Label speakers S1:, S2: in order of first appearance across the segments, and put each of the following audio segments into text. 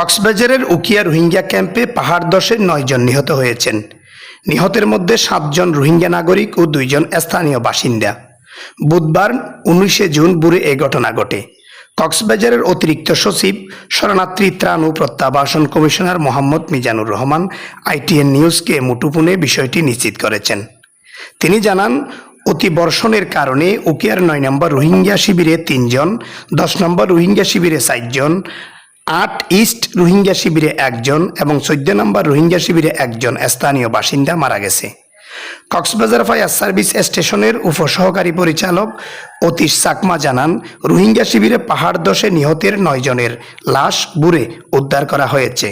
S1: কক্সবাজারের উকিয়া রোহিঙ্গা ক্যাম্পে পাহাড় দশের নয়জন নিহত হয়েছেন। নিহতের মধ্যে সাতজন রোহিঙ্গা নাগরিক ও দুইজন স্থানীয় বাসিন্দা। বুধবার উনিশে জুন বুড়ে এ ঘটনা ঘটে। কক্সবাজারের অতিরিক্ত সচিব শরণার্থী ত্রাণ ও প্রত্যাবাসন কমিশনার মোহাম্মদ মিজানুর রহমান আইটিএন নিউজকে মুঠোফোনে বিষয়টি নিশ্চিত করেছেন। তিনি জানান অতিবর্ষণের কারণে উকিয়ার নয় নম্বর রোহিঙ্গা শিবিরে তিনজন, দশ নম্বর রোহিঙ্গা শিবিরে চারজন আট ইস্ট রোহিঙ্গা শিবিরে একজন এবং চোদ্দ নম্বর রোহিঙ্গা শিবিরে একজন স্থানীয় বাসিন্দা মারা গেছে। কক্সবাজার ফায়ার সার্ভিস স্টেশনের উপসহকারী পরিচালক অতীশ চাকমা জানান, রোহিঙ্গা শিবিরে পাহাড় দশে নিহতের নয়জনের লাশ বুড়ে উদ্ধার করা হয়েছে।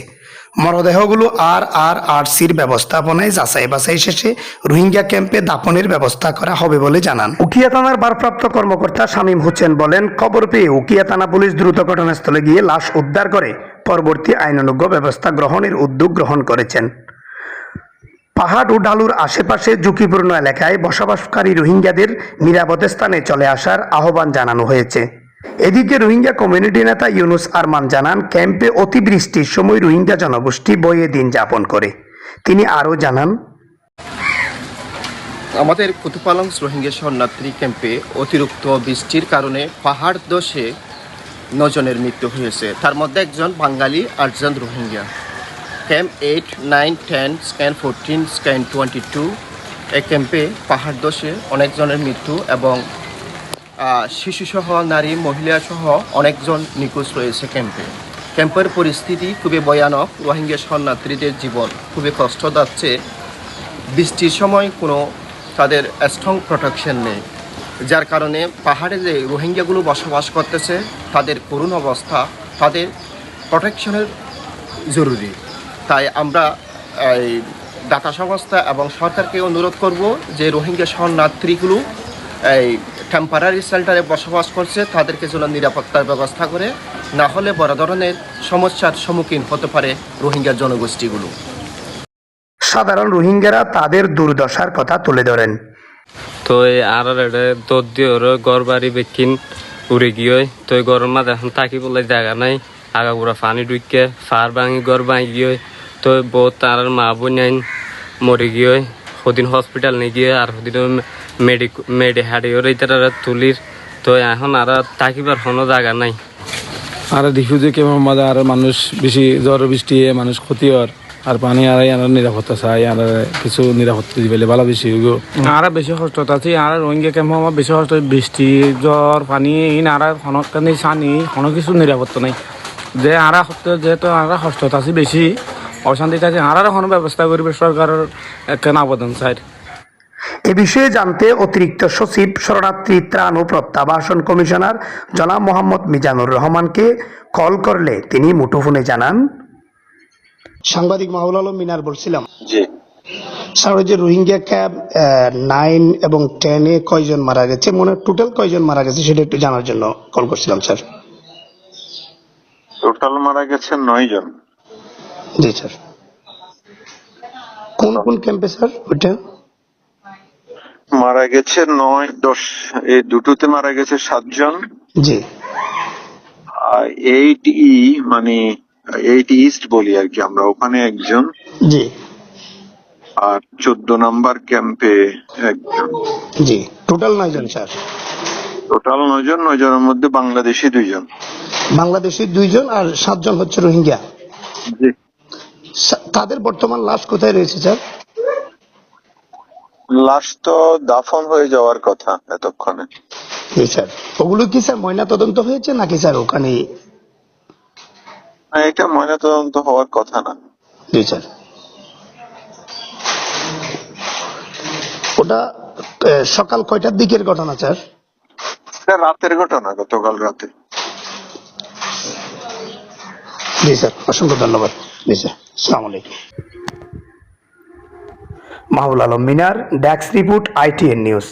S1: মরদেহগুলো আর আর আর সির ব্যবস্থাপনায় যাচাই বাছাই শেষে রোহিঙ্গা ক্যাম্পে দাপনের ব্যবস্থা করা হবে বলে জানান। উকিয়া থানার ভারপ্রাপ্ত কর্মকর্তা শামীম হোসেন বলেন, খবর পেয়ে উকিয়া থানা পুলিশ দ্রুত ঘটনাস্থলে গিয়ে লাশ উদ্ধার করে পরবর্তী আইনানুজ্ঞ ব্যবস্থা গ্রহণের উদ্যোগ গ্রহণ করেছেন। পাহাড় ও ডালুর আশেপাশে ঝুঁকিপূর্ণ এলাকায় বসবাসকারী রোহিঙ্গাদের নিরাপদ স্থানে চলে আসার আহ্বান জানানো হয়েছে। এদিকে রোহিঙ্গা কমিউনিটি নেতা ইউনুস আরমান জানান, ক্যাম্পে অতিবৃষ্টির সময় রোহিঙ্গা জনগোষ্ঠী বয়ে দিন যাপন করে। তিনি আরও জানান,
S2: আমাদের কুতুপালং রোহিঙ্গা শরণার্থী ক্যাম্পে অতিরিক্ত বৃষ্টির কারণে পাহাড় দোষে নজনের মৃত্যু হয়েছে। তার মধ্যে একজন বাঙালি, আটজন Rohingya. Camp eight, nine, ten, scan fourteen, scan twenty two এই ক্যাম্পে পাহাড় দোষে অনেকজনের মৃত্যু এবং শিশুসহ, নারী, মহিলাসহ অনেকজন নিখোঁজ রয়েছে ক্যাম্পে। ক্যাম্পের পরিস্থিতি খুবই ভয়ানক। রোহিঙ্গা শরণার্থীদের জীবন খুবই কষ্ট যাচ্ছে। বৃষ্টির সময় কোনো তাদের স্ট্রং প্রোটেকশন নেই। যার কারণে পাহাড়ে যে রোহিঙ্গাগুলো বসবাস করতেছে, তাদের করুণ অবস্থা, তাদের প্রোটেকশনের জরুরি। তাই আমরা, এই দাতা সংস্থা এবং সরকারকে অনুরোধ করব যে রোহিঙ্গা শরণার্থীগুলো, এই টেম্পারারি শেল্টারে বসবাস করছে তাদেরকে যেন নিরাপত্তার ব্যবস্থা করে না হলে বড় ধরনের সমস্যার সম্মুখীন হতে পারে রোহিঙ্গা জনগোষ্ঠীগুলো।
S1: সাধারণ রোহিঙ্গারা তাদের দুর্দশার কথা তুলে ধরেন।
S3: তো এই আর এটা দর দিয়ে ওর ঘর বাড়ি বেকিন উড়ে গিয়ে তো গরম মাঝে এখন থাকি বলে জায়গা নাই। আগা পুরা পানি ঢুকে ফার ভাঙি ঘর ভাঙি গিয়ে তো বহুত তার মা বোন মরে গিয়ে সদিন হসপিটাল নিয়ে গিয়ে আর সদিন মেডি মেডি হাড়ি ওর তারা তুলির। তো এখন আর থাকিবার কোনো জায়গা নাই।
S4: আর দেখু কেমন মজা আর মানুষ বেশি জ্বর বৃষ্টি মানুষ ক্ষতি হর আর পানি আর আর নিরাপত্তা চাই আর কিছু নিরাপত্তা দিবে ভালো বেশি হইব। আর বেশি কষ্ট আছে আর রোহিঙ্গা ক্যাম্প আমার বেশি কষ্ট বৃষ্টি জ্বর পানি ইন আর হনকানি সানি কোনো কিছু নিরাপত্তা নাই। যে আর সত্য যেহেতু আর কষ্ট আছে বেশি। অশান্তিতে আছে আর কোনো ব্যবস্থা করবে সরকারের একটা আবেদন চাই।
S1: এ বিষয়ে জানতে অতিরিক্ত সচিব শরণার্থী ত্রাণ ও প্রত্যাবাসন কমিশনার জনাব মোহাম্মদ মিজানুর রহমানকে কল করলে তিনি মুঠোফোনে জানান। সাংবাদিক মাহুল আলম মিনার বলছিলাম।
S5: জি।
S1: স্যার যে রোহিঙ্গা ক্যাব নাইন এবং টেনে কয়জন মারা গেছে? মনে টোটাল কয়জন মারা গেছে সেটা একটু জানার জন্য কল করছিলাম স্যার।
S5: টোটাল মারা গেছে নয় জন।
S1: জি স্যার। কোন কোন ক্যাম্পে স্যার ওইটা?
S5: মারা গেছে নয় দশ এই দুটোতে মারা গেছে সাতজন।
S1: জি।
S5: এইট ই মানে এইট ইস্ট বলি আর কি আমরা ওখানে একজন।
S1: জি।
S5: আর চোদ্দ নাম্বার ক্যাম্পে একজন।
S1: জি। টোটাল নয়জন স্যার?
S5: টোটাল নয় জন নয় জনের মধ্যে বাংলাদেশি দুইজন।
S1: বাংলাদেশি দুইজন আর সাতজন হচ্ছে রোহিঙ্গা।
S5: জি।
S1: তাদের বর্তমান লাশ কোথায় রয়েছে স্যার?
S5: লাশ তো দাফন হয়ে যাওয়ার কথা এতক্ষণে।
S1: জি স্যার। ওগুলো কি স্যার ময়না তদন্ত হয়েছে নাকি স্যার ওখানে?
S5: না, এটা ময়নাতদন্ত হওয়ার কথা না।
S1: জি স্যার। ওটা সকাল কয়টার দিকের ঘটনা স্যার?
S5: এটা রাতের ঘটনা গতকাল রাতে।
S1: জি স্যার অসংখ্য ধন্যবাদ। জি স্যার সালাম আলাইকুম। মাহুল আলম মিনার ড্যাক্স রিপোর্ট আইটিএন নিউজ।